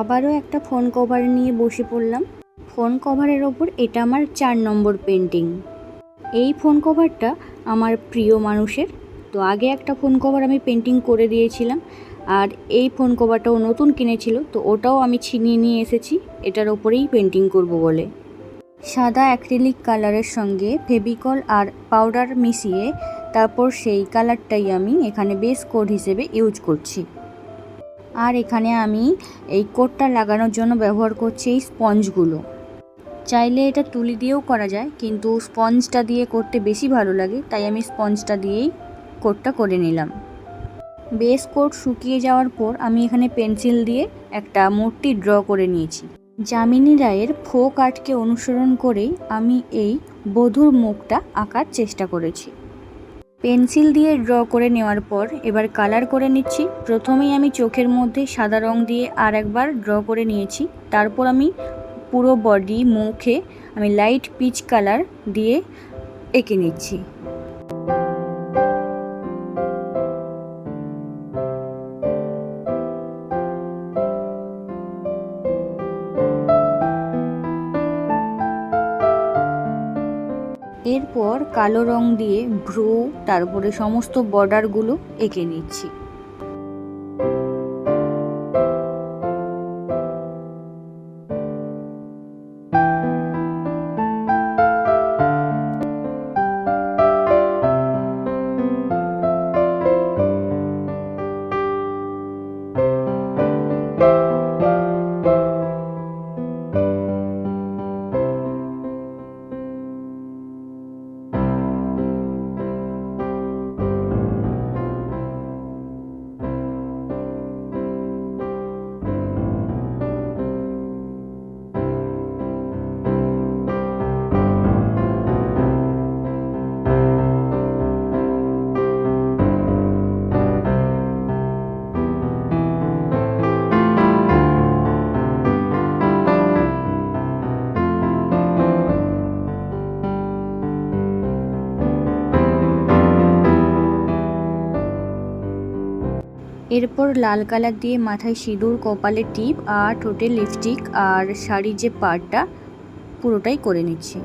আবারও একটা phone cover নিয়ে বসে পড়লাম। ফোন কভারের ওপর এটা আমার চার নম্বর পেন্টিং এই ফোন কভারটা আমার প্রিয় মানুষের। তো আগে একটা ফোন কভার আমি পেন্টিং করে দিয়েছিলাম, আর এই ফোন কভারটাও নতুন কিনেছিল, তো ওটাও আমি ছিনিয়ে নিয়ে এসেছি, এটার ওপরেই পেন্টিং করব বলে। সাদা অ্যাক্রিলিক কালারের সঙ্গে ফেভিকল আর পাউডার মিশিয়ে তারপর সেই কালারটাই আমি এখানে বেস কোড হিসেবে ইউজ করছি। আর এখানে আমি এই কোটটা লাগানোর জন্য ব্যবহার করছি এই স্পঞ্জগুলো। চাইলে এটা তুলি দিয়েও করা যায়, কিন্তু স্পঞ্জটা দিয়ে করতে বেশি ভালো লাগে, তাই আমি স্পঞ্জটা দিয়েই কোটটা করে নিলাম। বেস কোট শুকিয়ে যাওয়ার পর আমি এখানে পেন্সিল দিয়ে একটা মূর্তি ড্র করে নিয়েছি। যামিনী রায়ের ফোক আর্টকে অনুসরণ করেই আমি এই বধুর মুখটা আঁকার চেষ্টা করেছি। পেন্সিল দিয়ে ড্র করে নেওয়ার পর এবার কালার করে নিচ্ছি। প্রথমেই আমি চোখের মধ্যে সাদা রং দিয়ে আর একবার ড্র করে নিয়েছি। তারপর আমি পুরো বডি, মুখে আমি লাইট পিচ কালার দিয়ে এঁকে নিচ্ছি। এরপর কালো রং দিয়ে ভ্রু তারপরে সমস্ত বর্ডারগুলো এঁকে নিচ্ছি। এরপর লাল কালার দিয়ে মাথায় সিঁদুর কপালে টিপ আর ঠোঁটে লিপস্টিক আর শাড়ির যে পাড়টা, পুরোটাই করে নিচ্ছি।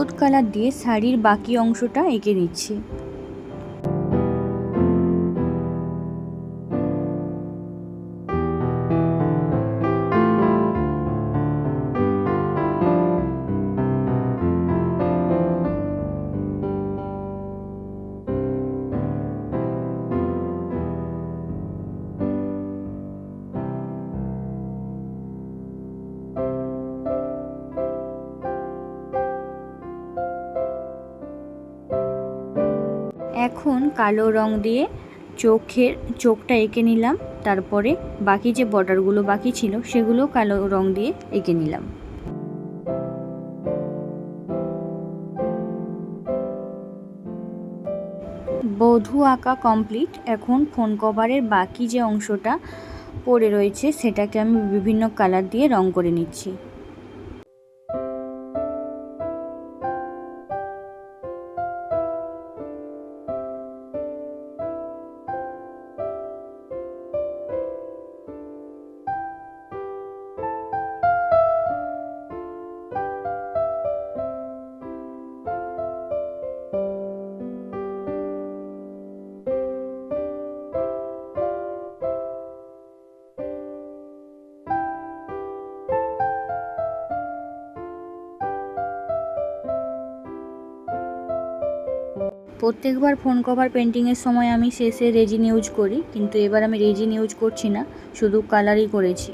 হলুদ কালার দিয়ে শাড়ির বাকি অংশটা এঁকে নিচ্ছি। এখন কালো রং দিয়ে চোখের, চোখটা এঁকে নিলাম। তারপরে বাকি যে বর্ডারগুলো বাকি ছিল, সেগুলো কালো রং দিয়ে এঁকে নিলাম। বধূ আঁকা কমপ্লিট। এখন ফোন কভারের বাকি যে অংশটা পড়ে রয়েছে, সেটাকে আমি বিভিন্ন কালার দিয়ে রং করে নিচ্ছি। প্রত্যেকবার ফোন কভার পেন্টিংয়ের সময় আমি শেষে রেজিন ইউজ করি, কিন্তু এবার আমি রেজিন ইউজ করছি না, শুধু কালারই করেছি।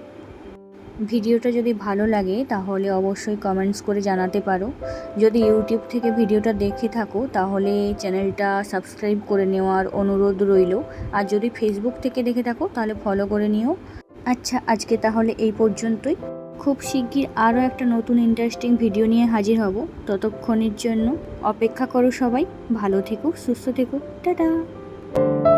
ভিডিওটা যদি ভালো লাগে, তাহলে অবশ্যই কমেন্টস করে জানাতে পারো। যদি ইউটিউব থেকে ভিডিওটা দেখে থাকো, তাহলে চ্যানেলটা সাবস্ক্রাইব করে নেওয়ার অনুরোধ রইল। আর যদি ফেসবুক থেকে দেখে থাকো, তাহলে ফলো করে নিও। আচ্ছা আজকে তাহলে এই পর্যন্তই। খুব শিগগির আরও একটা নতুন ইন্টারেস্টিং ভিডিও নিয়ে হাজির হব। ততক্ষণের জন্য অপেক্ষা করো সবাই। ভালো থেকো, সুস্থ থেকো। টাটা!